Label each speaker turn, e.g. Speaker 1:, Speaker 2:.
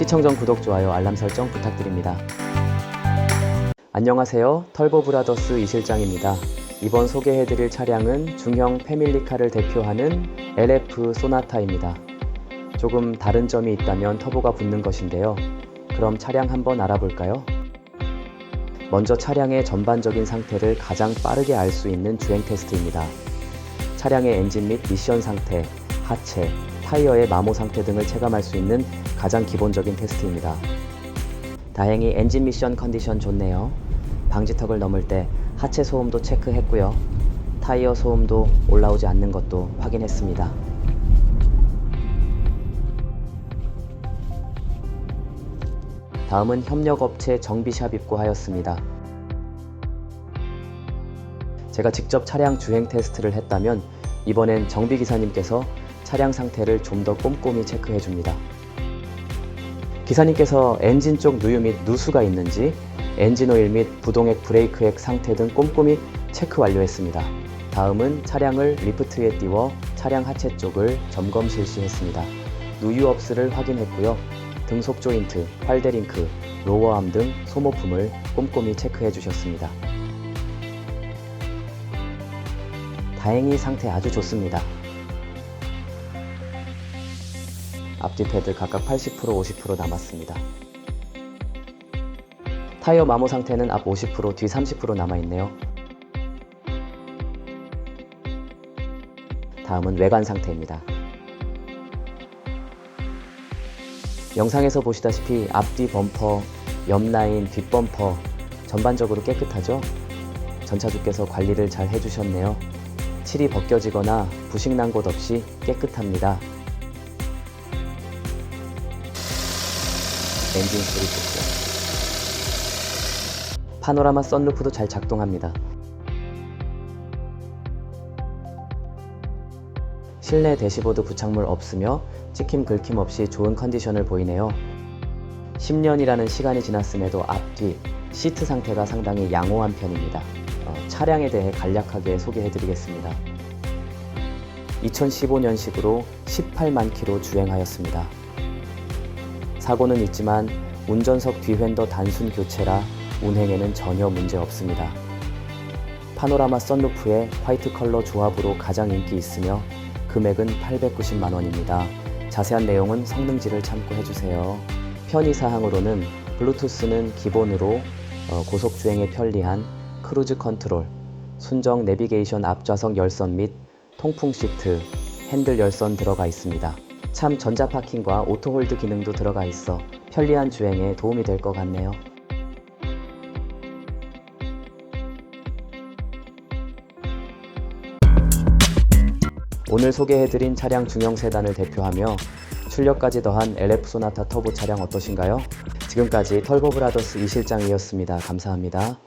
Speaker 1: 시청 전 구독, 좋아요, 알람 설정 부탁드립니다. 안녕하세요. 털보 브라더스 이실장입니다. 이번 소개해드릴 차량은 중형 패밀리카를 대표하는 LF 소나타입니다. 조금 다른 점이 있다면 터보가 붙는 것인데요. 그럼 차량 한번 알아볼까요? 먼저 차량의 전반적인 상태를 가장 빠르게 알 수 있는 주행 테스트입니다. 차량의 엔진 및 미션 상태, 하체, 타이어의 마모 상태 등을 체감할 수 있는 가장 기본적인 테스트입니다. 다행히 엔진 미션 컨디션 좋네요. 방지턱을 넘을 때 하체 소음도 체크했고요. 타이어 소음도 올라오지 않는 것도 확인했습니다. 다음은 협력업체 정비샵 입고하였습니다. 제가 직접 차량 주행 테스트를 했다면 이번엔 정비기사님께서 차량 상태를 좀 더 꼼꼼히 체크해 줍니다. 기사님께서 엔진 쪽 누유 및 누수가 있는지 엔진 오일 및 부동액 브레이크 액 상태 등 꼼꼼히 체크 완료했습니다. 다음은 차량을 리프트에 띄워 차량 하체 쪽을 점검 실시했습니다. 누유 없스를 확인했고요. 등속 조인트, 활대 링크, 로어암 등 소모품을 꼼꼼히 체크해 주셨습니다. 다행히 상태 아주 좋습니다. 앞뒤 패드 각각 80% 50% 남았습니다. 타이어 마모 상태는 앞 50%, 뒤 30% 남아있네요. 다음은 외관 상태입니다. 영상에서 보시다시피 앞뒤 범퍼, 옆 라인, 뒷 범퍼 전반적으로 깨끗하죠? 전차주께서 관리를 잘 해주셨네요. 칠이 벗겨지거나 부식 난 곳 없이 깨끗합니다. 엔진 소리 좋고 파노라마 썬루프도 잘 작동합니다. 실내 대시보드 부착물 없으며 찍힘 긁힘 없이 좋은 컨디션을 보이네요. 10년이라는 시간이 지났음에도 앞뒤 시트 상태가 상당히 양호한 편입니다. 어, 차량에 대해 간략하게 소개해 드리겠습니다. 2015년식으로 18만 킬로 주행하였습니다. 사고는 있지만 운전석 뒤핸더 단순 교체라 운행에는 전혀 문제 없습니다. 파노라마 썬루프의 화이트 컬러 조합으로 가장 인기 있으며 금액은 890만 원입니다. 자세한 내용은 성능지를 참고해 주세요. 편의 사항으로는 블루투스는 기본으로 어, 고속 주행에 편리한 크루즈 컨트롤, 순정 내비게이션 앞좌석 열선 및 통풍 시트, 핸들 열선 들어가 있습니다. 참 전자 파킹과 오토 홀드 기능도 들어가 있어 편리한 주행에 도움이 될 것 같네요. 오늘 소개해드린 차량 중형 세단을 대표하며 출력까지 더한 LF 소나타 터보 차량 어떠신가요? 지금까지 털보 브라더스 이실장이었습니다. 감사합니다.